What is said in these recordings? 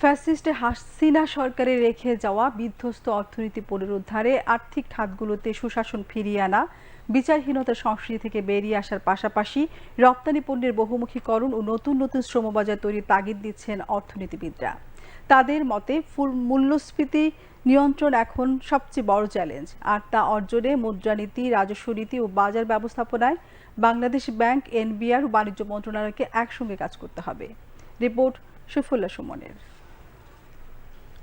Fascist Hasina সরকারে রেখে যাওয়া বিধ্বস্ত অর্থনীতি পুনরুদ্ধারে আর্থিক খাতগুলোতে সুশাসন ফিরিয়ে আনা, বিচারহীনতার সংস্কৃতি থেকে বেরিয়ে আসার পাশাপাশি রপ্তানি পণ্যের বহুমুখীকরণ ও নতুন নতুন শ্রমবাজার তৈরির তাগিদ দিচ্ছেন অর্থনীতিবিদরা। তাদের মতে মূল্যস্ফীতি নিয়ন্ত্রণ এখন সবচেয়ে বড় চ্যালেঞ্জ, আর তা অর্জনে মুদ্রানীতি, রাজস্ব নীতি ও বাজার ব্যবস্থাপনায় বাংলাদেশ ব্যাংক, এনবিআর ও বাণিজ্য মন্ত্রণালয়কে একসঙ্গে কাজ করতে হবে। রিপোর্ট শফিউল্লাহ সুমনের।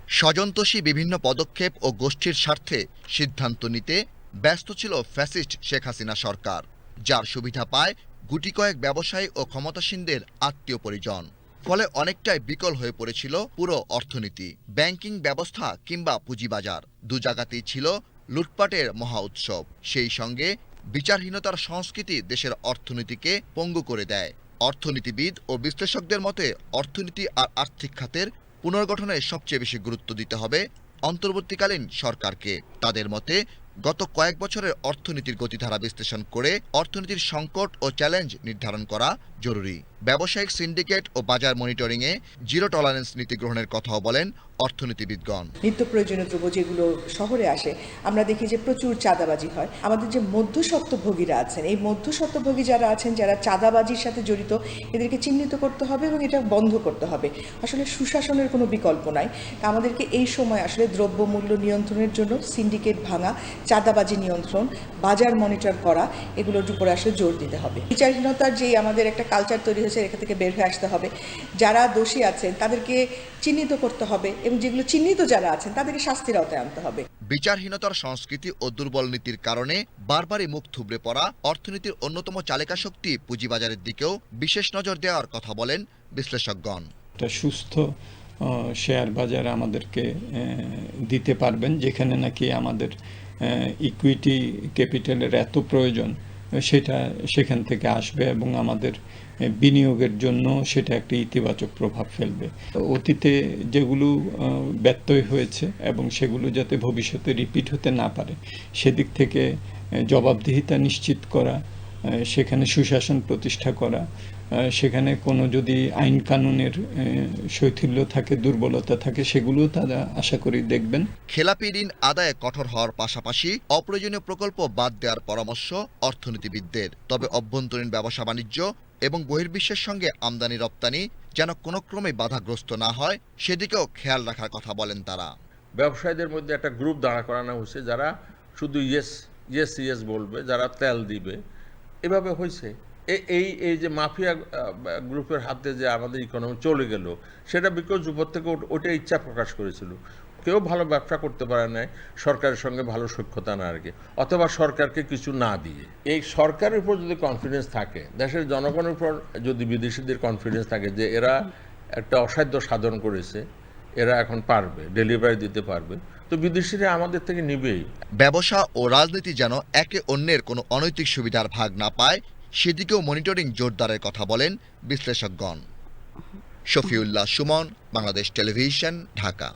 স্বজনতোষী বিভিন্ন পদক্ষেপ ও গোষ্ঠীর স্বার্থে সিদ্ধান্ত নিতে ব্যস্ত ছিল ফ্যাসিস্ট শেখ হাসিনা সরকার, যার সুবিধা পায় গুটি কয়েক ব্যবসায়ী ও ক্ষমতাসীনদের আত্মীয় পরিজন। ফলে অনেকটাই বিকল হয়ে পড়েছিল পুরো অর্থনীতি, ব্যাংকিং ব্যবস্থা কিংবা পুঁজিবাজার। দু জায়গাতেই ছিল লুটপাটের মহা উৎসব। সেই সঙ্গে বিচারহীনতার সংস্কৃতি দেশের অর্থনীতিকে পঙ্গু করে দেয়। অর্থনীতিবিদ ও বিশ্লেষকদের মতে, অর্থনীতি আর আর্থিক খাতের পুনর্গঠনে সবচেয়ে বেশি গুরুত্ব দিতে হবে অন্তর্বর্তীকালীন সরকারকে। তাদের মতে, গত কয়েক বছরের অর্থনীতির গতিধারা বিশ্লেষণ করে অর্থনীতির সংকট ও চ্যালেঞ্জ নির্ধারণ করা জরুরি। ব্যবসায়িক সিন্ডিকেট ও বাজার মনিটরিংয়ে জিরো টলারেন্স নীতি গ্রহণের কথাও বলেন অর্থনীতিবিদগণ। নিত্য প্রয়োজনীয় দ্রব্য যেগুলো শহরে আসে, আমরা দেখি যে প্রচুর চাঁদাবাজি হয়। আমাদের যে মধ্যস্বত্বভোগীরা আছেন, এই মধ্যস্বত্বভোগী যারা আছেন, যারা চাঁদাবাজির সাথে জড়িত, এদেরকে চিহ্নিত করতে হবে এবং এটা বন্ধ করতে হবে। আসলে সুশাসনের কোনো বিকল্প নাই। আমাদেরকে এই সময় আসলে দ্রব্যমূল্য নিয়ন্ত্রণের জন্য সিন্ডিকেট ভাঙা, চাঁদাবাজি নিয়ন্ত্রণ, বাজার মনিটর করা, এগুলোর উপরে আসলে জোর দিতে হবে। বিচারহীনতার যেই আমাদের একটা কালচার তৈরি হয়েছে এখান থেকে বের হয়ে আসতে হবে। যারা দোষী আছেন তাদেরকে চিহ্নিত করতে হবে এবং যেগুলো চিহ্নিত যারা আছেন তাদেরকে শাস্তির আওতায় আনতে হবে। বিচারহীনতার সংস্কৃতি ও দুর্বল নীতির কারণে বারবারই মুখ থুবড়ে পড়া অর্থনীতির অন্যতম চালিকা শক্তি পুঁজিবাজারের দিকেও বিশেষ নজর দেওয়ার কথা বলেন বিশ্লেষকগণ। একটা সুস্থ শেয়ার বাজার আমাদেরকে দিতে পারবেন যেখানে নাকি আমাদের ইকুইটি ক্যাপিটালের এত প্রয়োজন। সেটা সেখান থেকে আসবে এবং আমাদের বিনিয়োগের জন্য সেটা একটা ইতিবাচক প্রভাব ফেলবে। অতীতে যেগুলো ব্যত্যয় হয়েছে এবং সেগুলো যাতে ভবিষ্যতে রিপিট হতে না পারে, সেদিক থেকে জবাবদিহিতা নিশ্চিত করা সেখানে সুশাসন প্রতিষ্ঠা করা সেখানে কোনো যদি আইন কানুনের শৈথিল্য থাকে দুর্বলতা থাকে সেগুলোও তারা আশা করি দেখবেন। খেলাপি ঋণ আদায়ে কঠোর হওয়ার পাশাপাশি অপ্রয়োজনীয় প্রকল্প বাদ দেওয়ার পরামর্শ অর্থনীতিবিদদের। তবে অভ্যন্তরীণ ব্যবসা বাণিজ্য এবং বহির্বিশ্বের সঙ্গে আমদানি রপ্তানি যেন কোনো ক্রমে বাধাগ্রস্ত না হয় সেদিকেও খেয়াল রাখার কথা বলেন তারা। ব্যবসায়ীদের মধ্যে একটা গ্রুপ দাঁড়া করানো হয়েছে যারা শুধু ইয়েস ইয়েস ইয়েস বলবে যারা তেল দিবে। এভাবে হয়েছে। এই এই যে মাফিয়া গ্রুপের হাতে যে আমাদের ইকোনমি চলে গেল, সেটা বিকজ উপর থেকে ওট- ইচ্ছা প্রকাশ করেছিল। কেউ ভালো ব্যবসা করতে পারে নাই, সরকারের সঙ্গে ভালো সক্ষতা না রেখে, অথবা সরকারকে কিছু না দিয়ে। এই সরকারের উপর যদি কনফিডেন্স থাকে, দেশের জনগণের উপর যদি বিদেশিদের কনফিডেন্স থাকে যে এরা একটা অসাধ্য সাধন করেছে, এরা এখন পারবে ডেলিভারি দিতে পারবে, তো বিদেশিরা আমাদের থেকে নিবেই। ব্যবসা ও রাজনীতি যেন একে অন্যের কোনো অনৈতিক সুবিধার ভাগ না পায় সেদিকেও মনিটরিং জোরদারের কথা বলেন বিশ্লেষকগণ। শফিউল্লাহ সুমন বাংলাদেশ টেলিভিশন ঢাকা।